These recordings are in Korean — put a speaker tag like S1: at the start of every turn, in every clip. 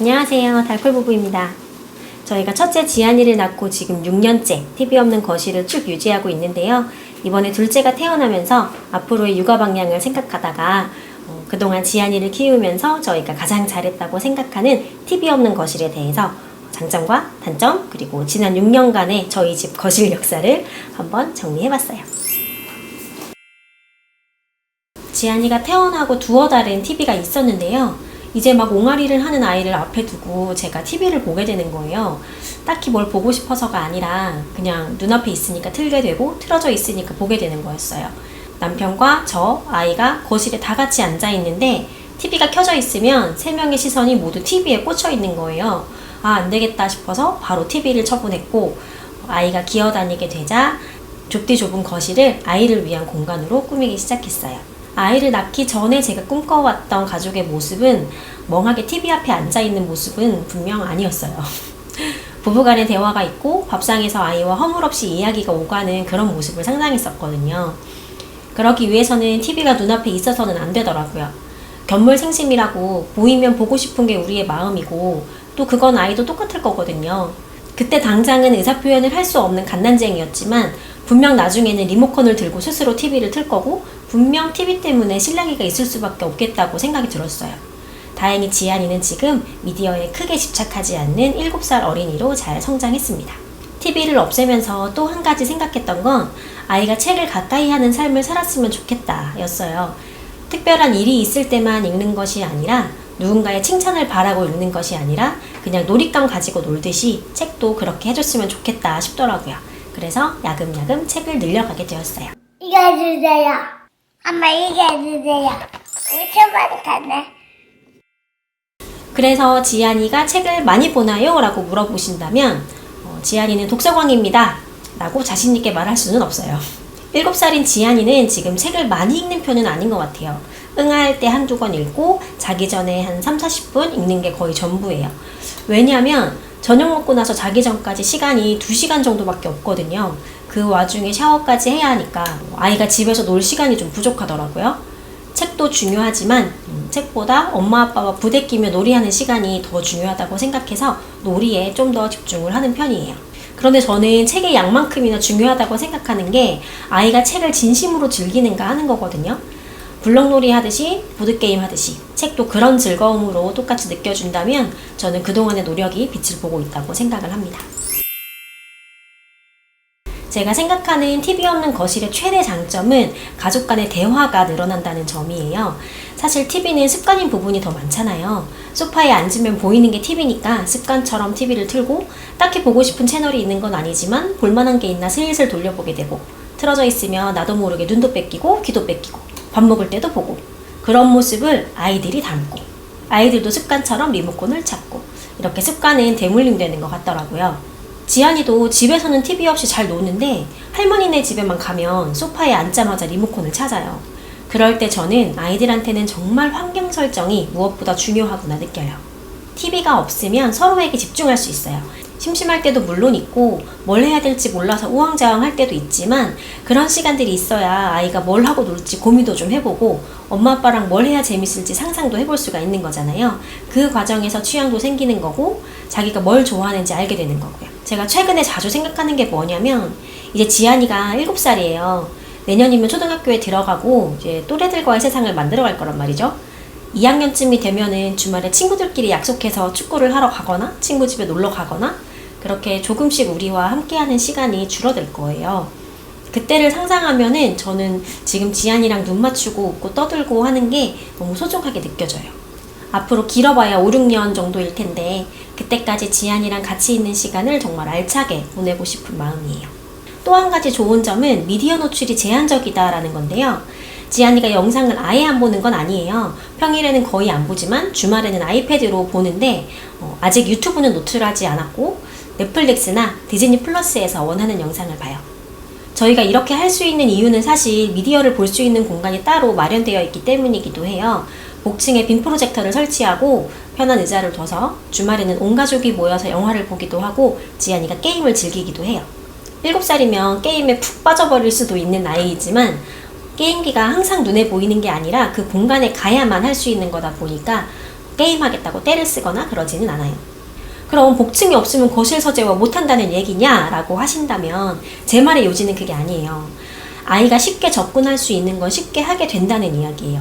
S1: 안녕하세요. 달콜부부입니다. 저희가 첫째 지안이를 낳고 지금 6년째 TV 없는 거실을 쭉 유지하고 있는데요. 이번에 둘째가 태어나면서 앞으로의 육아 방향을 생각하다가 어, 그동안 지안이를 키우면서 저희가 가장 잘했다고 생각하는 TV 없는 거실에 대해서 장점과 단점 그리고 지난 6년간의 저희 집 거실 역사를 한번 정리해봤어요. 지안이가 태어나고 두어 달은 TV가 있었는데요. 이제 막 옹알이를 하는 아이를 앞에 두고 제가 TV를 보게 되는 거예요. 딱히 뭘 보고 싶어서가 아니라 그냥 눈앞에 있으니까 틀게 되고 틀어져 있으니까 보게 되는 거였어요. 남편과 저, 아이가 거실에 다 같이 앉아 있는데 TV가 켜져 있으면 세 명의 시선이 모두 TV에 꽂혀 있는 거예요. 아, 안 되겠다 싶어서 바로 TV를 처분했고 아이가 기어다니게 되자 좁디 좁은 거실을 아이를 위한 공간으로 꾸미기 시작했어요. 아이를 낳기 전에 제가 꿈꿔왔던 가족의 모습은 멍하게 TV 앞에 앉아 있는 모습은 분명 아니었어요. 부부 간의 대화가 있고 밥상에서 아이와 허물없이 이야기가 오가는 그런 모습을 상상했었거든요. 그러기 위해서는 TV가 눈앞에 있어서는 안 되더라고요. 견물 생심이라고 보이면 보고 싶은 게 우리의 마음이고 또 그건 아이도 똑같을 거거든요. 그때 당장은 의사표현을 할 수 없는 갓난쟁이였지만 분명 나중에는 리모컨을 들고 스스로 TV를 틀 거고 분명 TV 때문에 실랑이가 있을 수밖에 없겠다고 생각이 들었어요. 다행히 지안이는 지금 미디어에 크게 집착하지 않는 7살 어린이로 잘 성장했습니다. TV를 없애면서 또 한 가지 생각했던 건 아이가 책을 가까이 하는 삶을 살았으면 좋겠다 였어요. 특별한 일이 있을 때만 읽는 것이 아니라 누군가의 칭찬을 바라고 읽는 것이 아니라 그냥 놀잇감 가지고 놀듯이 책도 그렇게 해줬으면 좋겠다 싶더라고요. 그래서 야금야금 책을 늘려가게 되었어요.
S2: 이거 해주세요. 엄마 이거 해주세요. 엄청 많다네.
S1: 그래서 지안이가 책을 많이 보나요? 라고 물어보신다면 어, 지안이는 독서광입니다. 라고 자신있게 말할 수는 없어요. 7살인 지안이는 지금 책을 많이 읽는 편은 아닌 것 같아요. 응할 때 한두 권 읽고 자기 전에 한 3, 40분 읽는 게 거의 전부예요. 왜냐하면 저녁 먹고 나서 자기 전까지 시간이 2시간 정도밖에 없거든요. 그 와중에 샤워까지 해야 하니까 아이가 집에서 놀 시간이 좀 부족하더라고요. 책도 중요하지만 음, 책보다 엄마 아빠와 부대끼며 놀이하는 시간이 더 중요하다고 생각해서 놀이에 좀 더 집중을 하는 편이에요. 그런데 저는 책의 양만큼이나 중요하다고 생각하는 게 아이가 책을 진심으로 즐기는가 하는 거거든요. 블럭놀이 하듯이 보드게임 하듯이 책도 그런 즐거움으로 똑같이 느껴준다면 저는 그동안의 노력이 빛을 보고 있다고 생각을 합니다. 제가 생각하는 TV 없는 거실의 최대 장점은 가족 간의 대화가 늘어난다는 점이에요. 사실 TV는 습관인 부분이 더 많잖아요. 소파에 앉으면 보이는 게 TV니까 습관처럼 TV를 틀고 딱히 보고 싶은 채널이 있는 건 아니지만 볼만한 게 있나 슬슬 돌려보게 되고 틀어져 있으면 나도 모르게 눈도 뺏기고 귀도 뺏기고 밥 먹을 때도 보고 그런 모습을 아이들이 닮고 아이들도 습관처럼 리모컨을 찾고 이렇게 습관은 대물림되는 것 같더라고요. 지안이도 집에서는 TV 없이 잘 노는데 할머니네 집에만 가면 소파에 앉자마자 리모컨을 찾아요. 그럴 때 저는 아이들한테는 정말 환경 설정이 무엇보다 중요하구나 느껴요. TV가 없으면 서로에게 집중할 수 있어요. 심심할 때도 물론 있고 뭘 해야 될지 몰라서 우왕좌왕 할 때도 있지만 그런 시간들이 있어야 아이가 뭘 하고 놀지 고민도 좀 해보고 엄마 아빠랑 뭘 해야 재밌을지 상상도 해볼 수가 있는 거잖아요. 그 과정에서 취향도 생기는 거고 자기가 뭘 좋아하는지 알게 되는 거고요. 제가 최근에 자주 생각하는 게 뭐냐면 이제 지안이가 7살이에요. 내년이면 초등학교에 들어가고 이제 또래들과의 세상을 만들어 갈 거란 말이죠. 2학년쯤이 되면은 주말에 친구들끼리 약속해서 축구를 하러 가거나 친구 집에 놀러 가거나 그렇게 조금씩 우리와 함께하는 시간이 줄어들 거예요. 그때를 상상하면은 저는 지금 지안이랑 눈 맞추고 웃고 떠들고 하는 게 너무 소중하게 느껴져요. 앞으로 길어봐야 5, 6년 정도일 텐데 그때까지 지안이랑 같이 있는 시간을 정말 알차게 보내고 싶은 마음이에요. 또 한 가지 좋은 점은 미디어 노출이 제한적이다라는 건데요. 지안이가 영상을 아예 안 보는 건 아니에요. 평일에는 거의 안 보지만 주말에는 아이패드로 보는데 어, 아직 유튜브는 노출하지 않았고 넷플릭스나 디즈니 플러스에서 원하는 영상을 봐요. 저희가 이렇게 할 수 있는 이유는 사실 미디어를 볼 수 있는 공간이 따로 마련되어 있기 때문이기도 해요. 복층에 빔 프로젝터를 설치하고 편한 의자를 둬서 주말에는 온 가족이 모여서 영화를 보기도 하고 지안이가 게임을 즐기기도 해요. 7살이면 게임에 푹 빠져버릴 수도 있는 나이이지만 게임기가 항상 눈에 보이는 게 아니라 그 공간에 가야만 할 수 있는 거다 보니까 게임하겠다고 떼를 쓰거나 그러지는 않아요. 그럼 복층이 없으면 거실 서재와 못한다는 얘기냐? 라고 하신다면 제 말의 요지는 그게 아니에요. 아이가 쉽게 접근할 수 있는 건 쉽게 하게 된다는 이야기예요.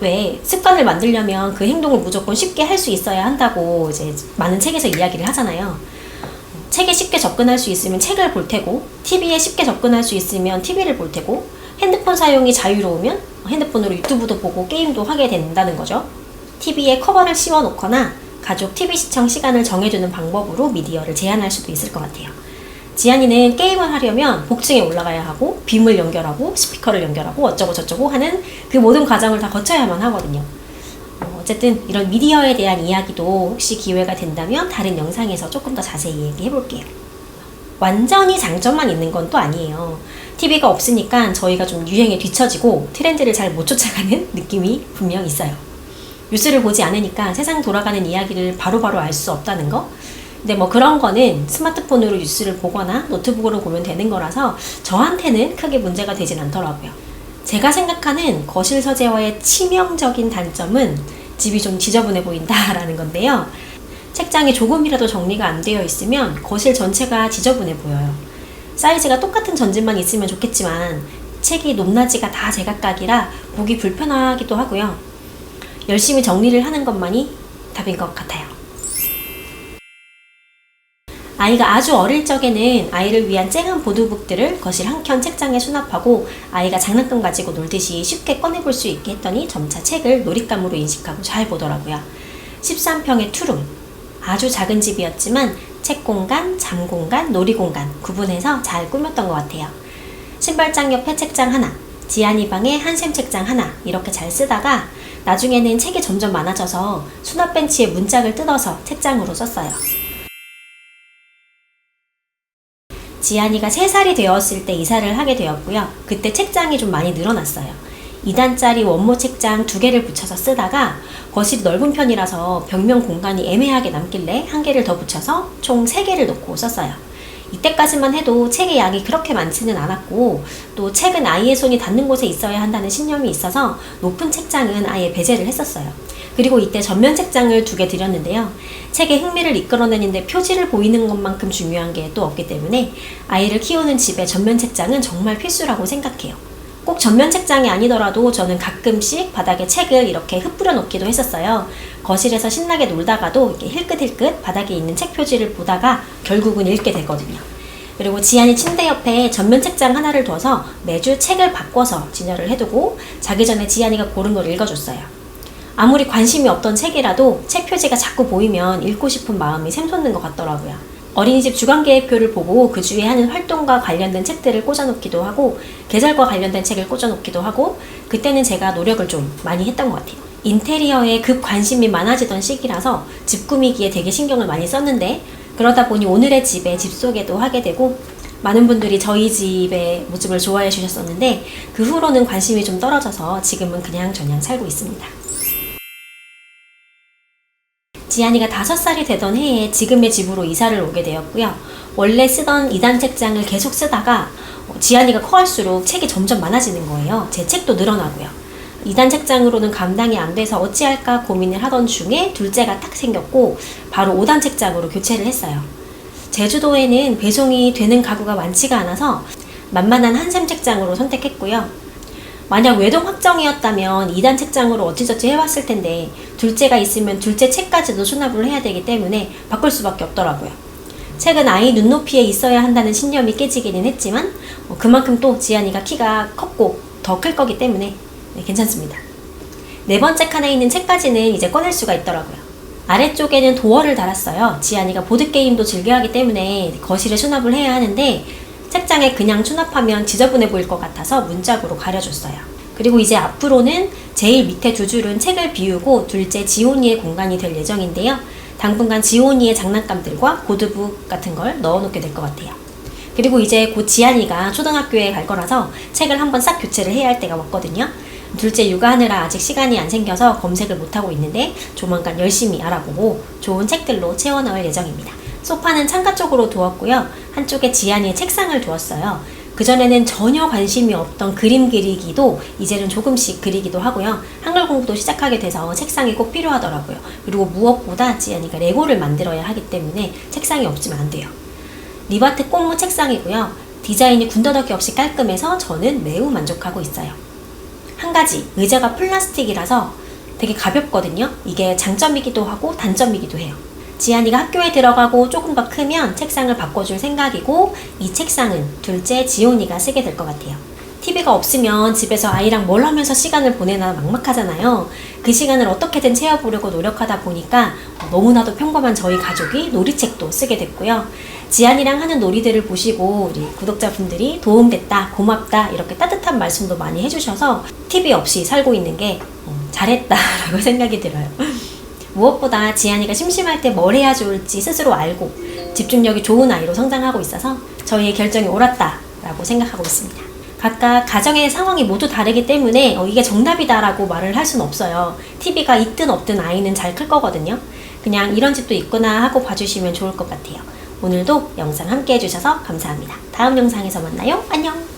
S1: 왜 습관을 만들려면 그 행동을 무조건 쉽게 할 수 있어야 한다고 이제 많은 책에서 이야기를 하잖아요. 책에 쉽게 접근할 수 있으면 책을 볼 테고, TV에 쉽게 접근할 수 있으면 TV를 볼 테고, 핸드폰 사용이 자유로우면 핸드폰으로 유튜브도 보고 게임도 하게 된다는 거죠. TV에 커버를 씌워 놓거나 가족 TV 시청 시간을 정해주는 방법으로 미디어를 제한할 수도 있을 것 같아요. 지안이는 게임을 하려면 복층에 올라가야 하고 빔을 연결하고 스피커를 연결하고 어쩌고 저쩌고 하는 그 모든 과정을 다 거쳐야만 하거든요. 어, 어쨌든 이런 미디어에 대한 이야기도 혹시 기회가 된다면 다른 영상에서 조금 더 자세히 얘기해 볼게요. 완전히 장점만 있는 건 또 아니에요. TV가 없으니까 저희가 좀 유행에 뒤처지고 트렌드를 잘 못 쫓아가는 느낌이 분명 있어요. 뉴스를 보지 않으니까 세상 돌아가는 이야기를 바로바로 알 수 없다는 거? 근데 뭐 그런 거는 스마트폰으로 뉴스를 보거나 노트북으로 보면 되는 거라서 저한테는 크게 문제가 되진 않더라고요. 제가 생각하는 거실 서재와의 치명적인 단점은 집이 좀 지저분해 보인다라는 건데요. 책장이 조금이라도 정리가 안 되어 있으면 거실 전체가 지저분해 보여요. 사이즈가 똑같은 전집만 있으면 좋겠지만 책이 높낮이가 다 제각각이라 보기 불편하기도 하고요. 열심히 정리를 하는 것만이 답인 것 같아요. 아이가 아주 어릴 적에는 아이를 위한 쨍한 보드북들을 거실 한 켠 책장에 수납하고 아이가 장난감 가지고 놀듯이 쉽게 꺼내볼 수 있게 했더니 점차 책을 놀잇감으로 인식하고 잘 보더라고요. 13평의 투룸. 아주 작은 집이었지만 책 공간, 잠 공간, 놀이 공간 구분해서 잘 꾸몄던 것 같아요. 신발장 옆에 책장 하나, 지안이 방에 한샘 책장 하나 이렇게 잘 쓰다가 나중에는 책이 점점 많아져서 수납 벤치에 문짝을 뜯어서 책장으로 썼어요. 지안이가 3살이 되었을 때 이사를 하게 되었고요. 그때 책장이 좀 많이 늘어났어요. 2단짜리 원모 책장 두 개를 붙여서 쓰다가 거실이 넓은 편이라서 벽면 공간이 애매하게 남길래 한 개를 더 붙여서 총 3개를 놓고 썼어요. 이때까지만 해도 책의 양이 그렇게 많지는 않았고 또 책은 아이의 손이 닿는 곳에 있어야 한다는 신념이 있어서 높은 책장은 아예 배제를 했었어요. 그리고 이때 전면 책장을 두 개 드렸는데요. 책의 흥미를 이끌어내는데 표지를 보이는 것만큼 중요한 게 또 없기 때문에 아이를 키우는 집에 전면 책장은 정말 필수라고 생각해요. 꼭 전면 책장이 아니더라도 저는 가끔씩 바닥에 책을 이렇게 흩뿌려 놓기도 했었어요. 거실에서 신나게 놀다가도 이렇게 힐끗힐끗 바닥에 있는 책 표지를 보다가 결국은 읽게 되거든요. 그리고 지안이 침대 옆에 전면 책장 하나를 둬서 매주 책을 바꿔서 진열을 해두고 자기 전에 지안이가 고른 걸 읽어줬어요. 아무리 관심이 없던 책이라도 책 표지가 자꾸 보이면 읽고 싶은 마음이 샘솟는 것 같더라고요. 어린이집 주간계획표를 보고 그 주에 하는 활동과 관련된 책들을 꽂아놓기도 하고 계절과 관련된 책을 꽂아놓기도 하고 그때는 제가 노력을 좀 많이 했던 것 같아요. 인테리어에 급 관심이 많아지던 시기라서 집 꾸미기에 되게 신경을 많이 썼는데 그러다 보니 오늘의 집에 집 소개도 하게 되고 많은 분들이 저희 집의 모습을 좋아해 주셨었는데 그 후로는 관심이 좀 떨어져서 지금은 그냥 저냥 살고 있습니다. 지안이가 다섯 살이 되던 해에 지금의 집으로 이사를 오게 되었고요. 원래 쓰던 이단 책장을 계속 쓰다가 어, 지안이가 커갈수록 책이 점점 많아지는 거예요. 제 책도 늘어나고요. 이단 책장으로는 감당이 안 돼서 어찌할까 고민을 하던 중에 둘째가 딱 생겼고 바로 5단 책장으로 교체를 했어요. 제주도에는 배송이 되는 가구가 많지가 않아서 만만한 한샘 책장으로 선택했고요. 만약 외동 확정이었다면 2단 책장으로 어찌저찌 해왔을 텐데 둘째가 있으면 둘째 책까지도 수납을 해야 되기 때문에 바꿀 수밖에 없더라고요. 책은 아이 눈높이에 있어야 한다는 신념이 깨지기는 했지만 어, 그만큼 또 지안이가 키가 컸고 더 클 거기 때문에 네, 괜찮습니다. 네 번째 칸에 있는 책까지는 이제 꺼낼 수가 있더라고요. 아래쪽에는 도어를 달았어요. 지안이가 보드게임도 즐겨하기 때문에 거실에 수납을 해야 하는데 책장에 그냥 수납하면 지저분해 보일 것 같아서 문짝으로 가려줬어요. 그리고 이제 앞으로는 제일 밑에 두 줄은 책을 비우고 둘째 지온이의 공간이 될 예정인데요. 당분간 지온이의 장난감들과 보드북 같은 걸 넣어놓게 될 것 같아요. 그리고 이제 곧 지안이가 초등학교에 갈 거라서 책을 한번 싹 교체를 해야 할 때가 왔거든요. 둘째 육아하느라 아직 시간이 안 생겨서 검색을 못하고 있는데 조만간 열심히 알아보고 좋은 책들로 채워 넣을 예정입니다. 소파는 창가 쪽으로 두었고요. 한쪽에 지안이의 책상을 두었어요. 그전에는 전혀 관심이 없던 그림 그리기도 이제는 조금씩 그리기도 하고요. 한글 공부도 시작하게 돼서 책상이 꼭 필요하더라고요. 그리고 무엇보다 지안이가 레고를 만들어야 하기 때문에 책상이 없으면 안 돼요. 리바트 꽃무 책상이고요. 디자인이 군더더기 없이 깔끔해서 저는 매우 만족하고 있어요. 한 가지, 의자가 플라스틱이라서 되게 가볍거든요. 이게 장점이기도 하고 단점이기도 해요. 지안이가 학교에 들어가고 조금 더 크면 책상을 바꿔줄 생각이고 이 책상은 둘째 지온이가 쓰게 될 것 같아요. TV가 없으면 집에서 아이랑 뭘 하면서 시간을 보내나 막막하잖아요. 그 시간을 어떻게든 채워보려고 노력하다 보니까 너무나도 평범한 저희 가족이 놀이책도 쓰게 됐고요. 지안이랑 하는 놀이들을 보시고 우리 구독자분들이 도움됐다, 고맙다 이렇게 따뜻한 말씀도 많이 해주셔서 TV 없이 살고 있는 게 어, 잘했다라고 생각이 들어요. 무엇보다 지안이가 심심할 때 뭘 해야 좋을지 스스로 알고 집중력이 좋은 아이로 성장하고 있어서 저희의 결정이 옳았다라고 생각하고 있습니다. 각각 가정의 상황이 모두 다르기 때문에 어, 이게 정답이다라고 말을 할 수는 없어요. TV가 있든 없든 아이는 잘 클 거거든요. 그냥 이런 집도 있구나 하고 봐주시면 좋을 것 같아요. 오늘도 영상 함께 해주셔서 감사합니다. 다음 영상에서 만나요. 안녕!